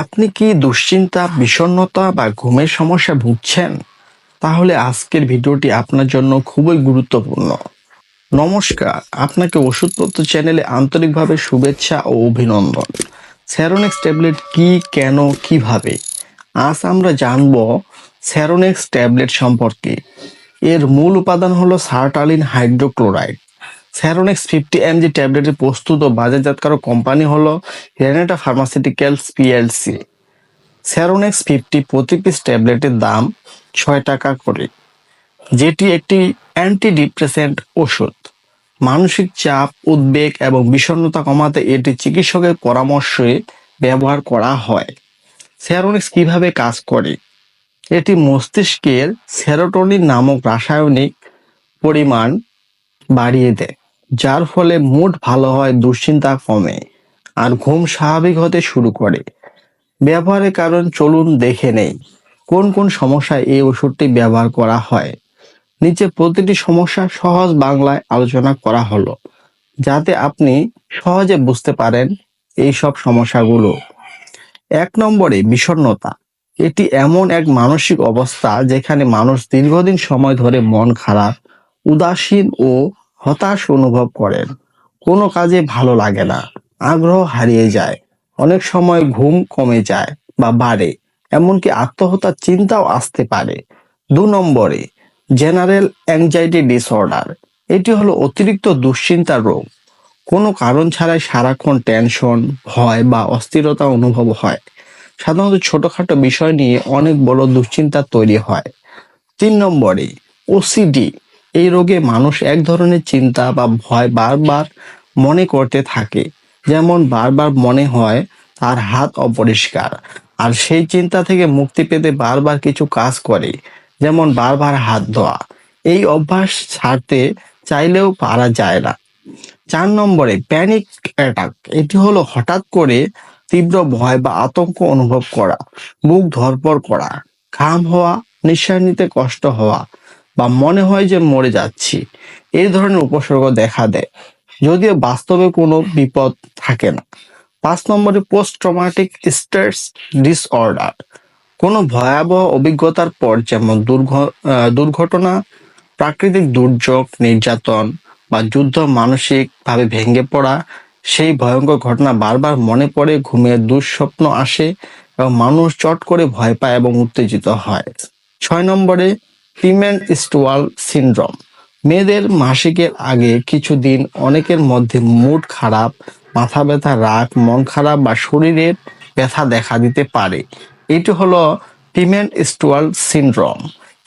আপনি কি দুশ্চিন্তা, বিষণ্ণতা বা ঘুমের সমস্যা ভুগছেন? তাহলে আজকের ভিডিওটি আপনার জন্য খুবই গুরুত্বপূর্ণ। নমস্কার, আপনাকে ওষুধপত্র চ্যানেলে আন্তরিকভাবে শুভেচ্ছা ও অভিনন্দন। স্যারোনেক্স ট্যাবলেট কি, কেন, কীভাবে? আজ আমরা জানব স্যারোনেক্স ট্যাবলেট সম্পর্কে। এর মূল উপাদান হলো sertraline hydrochloride. Saronex fifty mg ট্যাবলেটের প্রস্তুত ও বাজারজাতকারক কোম্পানি হলো Renata pharmaceuticals PLC Saronex fifty প্রতি পিস ট্যাবলেটের দাম ছয় টাকা করে। যেটি একটি অ্যান্টি ডিপ্রেসেন্ট ওষুধ। মানসিক চাপ, উদ্বেগ এবং বিষণ্ণতা কমাতে এটি চিকিৎসকের পরামর্শে ব্যবহার করা হয়। স্যারোনিক্স কীভাবে কাজ করে? এটি মস্তিষ্কের সেরোটোনিন নামক রাসায়নিক পরিমাণ বাড়িয়ে দেয়। যার ফলে মুড ভালো হয়, দুশ্চিন্তা কমে আর ঘুম স্বাভাবিক হতে শুরু করে। ব্যবহারের কারণ চলুন দেখে নেই। কোন কোন সমস্যায় এই ওষুধটি ব্যবহার করা হয়? নিচে প্রতিটি সমস্যা সহজ বাংলায় আলোচনা করা হলো, যাতে আপনি সহজে বুঝতে পারেন এই সব সমস্যাগুলো। এক নম্বরে বিষণ্ণতা। এটি এমন এক মানসিক অবস্থা যেখানে মানুষ দীর্ঘদিন সময় ধরে মন খারাপ, উদাসীন ও হতাশ অনুভব করেন। কোনো কাজে ভালো লাগে না। আগ্রহ হারিয়ে যায়। অনেক সময় ঘুম কমে যায় বা বাড়ে, এমনকি আত্মহত্যার চিন্তাও আসতে পারে। দু নম্বরে, জেনারেল অ্যাংজাইটি ডিসঅর্ডার। এটি হলো অতিরিক্ত দুশ্চিন্তার রোগ। কোনো কারণ ছাড়াই সারাক্ষণ টেনশন, ভয় বা অস্থিরতা অনুভব হয়। সাধারণত ছোটখাটো বিষয় নিয়ে অনেক বড় দুশ্চিন্তা তৈরি হয়। তিন নম্বরে, ওসিডি। এই রোগে মানুষ এক ধরনের চিন্তা বা ভয় বারবার মনে করতে থাকে। যেমন বারবার মনে হয় তার হাত অপরিষ্কার আর সেই চিন্তা থেকে মুক্তি পেতে বারবার কিছু কাজ করে, যেমন বারবার হাত ধোয়া। এই অভ্যাস ছাড়তে চাইলেও পারা যায় না। চার নম্বরে প্যানিক অ্যাটাক এটি হলো হঠাৎ করে তীব্র ভয় বা আতঙ্ক অনুভব করা বুক ধরপর করা, ঘাম হওয়া, নিঃশ্বাস নিতে কষ্ট হওয়া বা মনে হয় যে মরে যাচ্ছি এই ধরনের উপসর্গ দেখা দেয়। যদিও বাস্তবে কোনো বিপদ থাকে না। পাঁচ নম্বরে পোস্ট ট্রমাটিক স্ট্রেস ডিসঅর্ডার। কোনো ভয়াবহ অভিজ্ঞতার পর যেমন দুর্ঘটনা, প্রাকৃতিক দুর্যোগ, নির্যাতন বা যুদ্ধ মানসিকভাবে ভেঙে পড়া, সেই ভয়ঙ্কর ঘটনা বারবার মনে পড়ে ঘুমের দুঃস্বপ্ন আসে এবং মানুষ চট করে ভয় পায় এবং উত্তেজিত হয়। ছয় নম্বরে পিমেন্ট স্টুয়াল সিনড্রোম মেয়েদের মাসিকের আগে কিছুদিন অনেকের মধ্যে মুড খারাপ, মাথা ব্যথা, রাগ, মন খারাপ বা শরীরের ব্যথা দেখা দিতে পারে। এটি হলো পিমেন্ট স্টুয়াল সিনড্রোম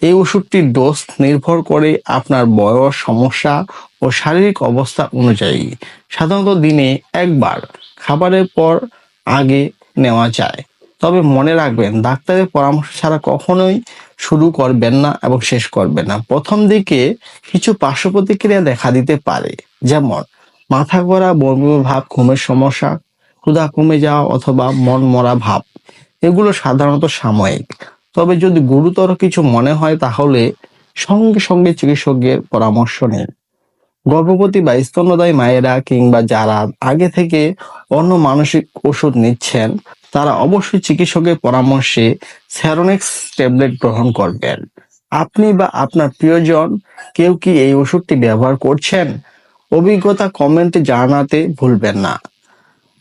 এই ওষুধটির ডোজ নির্ভর করে আপনার বয়স, সমস্যা ও শারীরিক অবস্থা অনুযায়ী। সাধারণত দিনে একবার, খাবারের পর আগে নেওয়া যায়। তবে মনে রাখবেন, ডাক্তারের পরামর্শ ছাড়া কখনোই শুরু করবেন না এবং শেষ করবেন না। প্রথম দিকে কিছু পার্শ্ব প্রতিক্রিয়া দেখা দিতে পারে। যেমন, মাথা ঘোরা, বমি ভাব, ঘুমের সমস্যা, ক্ষুধা কমে যাওয়া অথবা মন মরা ভাব, এগুলো সাধারণত সাময়িক। তবে যদি গুরুতর কিছু মনে হয় তাহলে সঙ্গে সঙ্গে চিকিৎসকের পরামর্শ নিন। গর্ভবতী বা স্তন্যদায়ী মায়েরা কিংবা যারা আগে থেকে অন্য মানসিক ওষুধ নিচ্ছেন, তারা অবশ্যই চিকিৎসকের পরামর্শে স্যারোনেক্স ট্যাবলেট গ্রহণ করবেন। আপনি বা আপনার প্রিয়জন কেউ কি এই ওষুধটি ব্যবহার করছেন? অভিজ্ঞতা কমেন্টে জানাতে ভুলবেন না।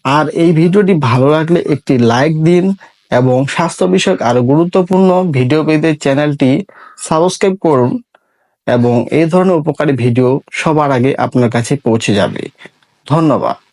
আর এই ভিডিওটি ভালো লাগলে একটি লাইক দিন এবং স্বাস্থ্য বিষয়ক আরও গুরুত্বপূর্ণ ভিডিও পেতে চ্যানেলটি সাবস্ক্রাইব করুন। এবং এই ধরনের উপকারী ভিডিও সবার আগে আপনার কাছে পৌঁছে যাবে। ধন্যবাদ।